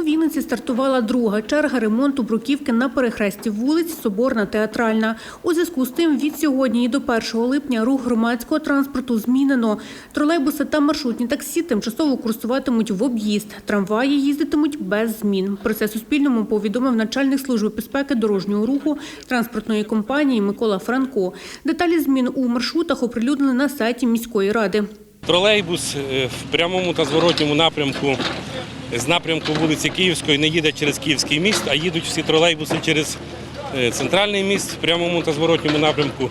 У Вінниці стартувала друга черга ремонту бруківки на перехресті вулиць Соборна Театральна. У зв'язку з тим від сьогодні і до 1 липня рух громадського транспорту змінено. Тролейбуси та маршрутні таксі тимчасово курсуватимуть в об'їзд. Трамваї їздитимуть без змін. Про це Суспільному повідомив начальник служби безпеки дорожнього руху транспортної компанії Микола Франко. Деталі змін у маршрутах оприлюднили на сайті міської ради. Тролейбус е, в прямому та зворотньому напрямку з напрямку вулиці Київської не їде через Київський міст, а їдуть всі тролейбуси через е, центральний міст в прямому та зворотньому напрямку.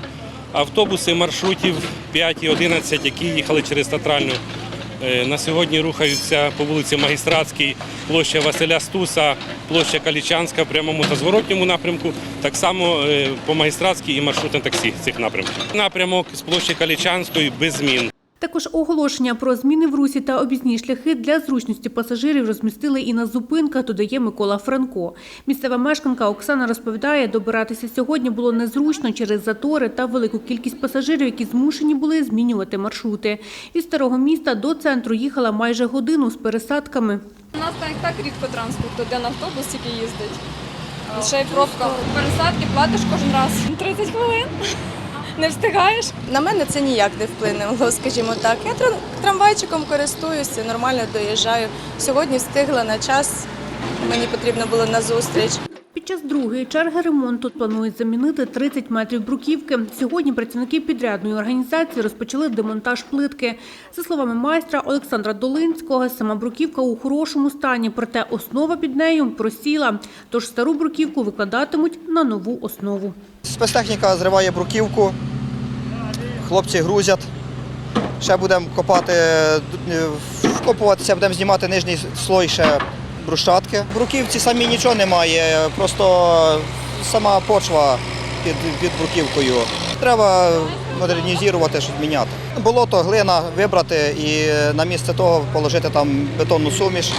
Автобуси маршрутів 5 і 11, які їхали через Театральну, е, на сьогодні рухаються по вулиці Магістратській, площа Василя Стуса, площа Калічанська в прямому та зворотньому напрямку. Так само е, по Магістратській і маршрутне таксі цих напрямків. Напрямок з площі Калічанської без змін. Також оголошення про зміни в русі та об'їзні шляхи для зручності пасажирів розмістили і на зупинках, додає Микола Франко. Місцева мешканка Оксана розповідає, добиратися сьогодні було незручно через затори та велику кількість пасажирів, які змушені були змінювати маршрути. Із старого міста до центру їхала майже годину з пересадками. У нас так, так рідко транспорт, один автобус тільки їздить. Ще й пробка. Пересадки платиш кожен раз. 30 хвилин. Не встигаєш? На мене це ніяк не вплинуло, скажімо так. Я трамвайчиком користуюся, нормально доїжджаю. Сьогодні встигла на час, мені потрібно було на зустріч. Під час другої черги ремонту планують замінити 30 метрів бруківки. Сьогодні працівники підрядної організації розпочали демонтаж плитки. За словами майстра Олександра Долинського, сама бруківка у хорошому стані, проте основа під нею просіла. Тож стару бруківку викладатимуть на нову основу. Спецтехніка зриває бруківку, хлопці грузять. Ще будемо копати, вкопуватися, будемо знімати нижній слой ще брусчатки. В бруківці самі нічого немає, просто сама почва під, під бруківкою. Треба модернізувати, щось міняти. Болото, глина вибрати і на місце того положити там бетонну суміш.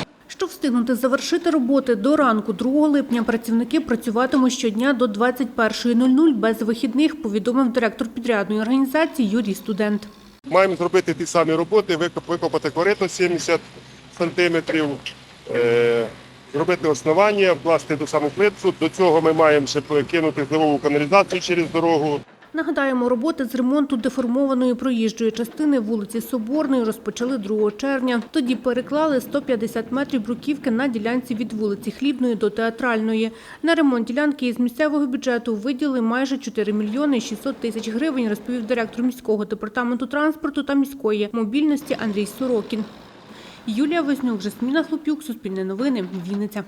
Встигнути завершити роботи до ранку 2 липня, працівники працюватимуть щодня до 21.00 без вихідних, повідомив директор підрядної організації Юрій Студент. Маємо зробити ті самі роботи, викоп- викопати корито 70 сантиметрів, е, зробити основання, вкласти до плитку. До цього ми маємо ще кинути зливову каналізацію через дорогу. Нагадаємо, роботи з ремонту деформованої проїжджої частини вулиці Соборної розпочали 2 червня. Тоді переклали 150 метрів бруківки на ділянці від вулиці Хлібної до Театральної. На ремонт ділянки із місцевого бюджету виділили майже 4 мільйони 600 тисяч гривень, розповів директор міського департаменту транспорту та міської мобільності Андрій Сорокін. Юлія Вознюк, Жасміна Хлопюк, Суспільне новини, Вінниця.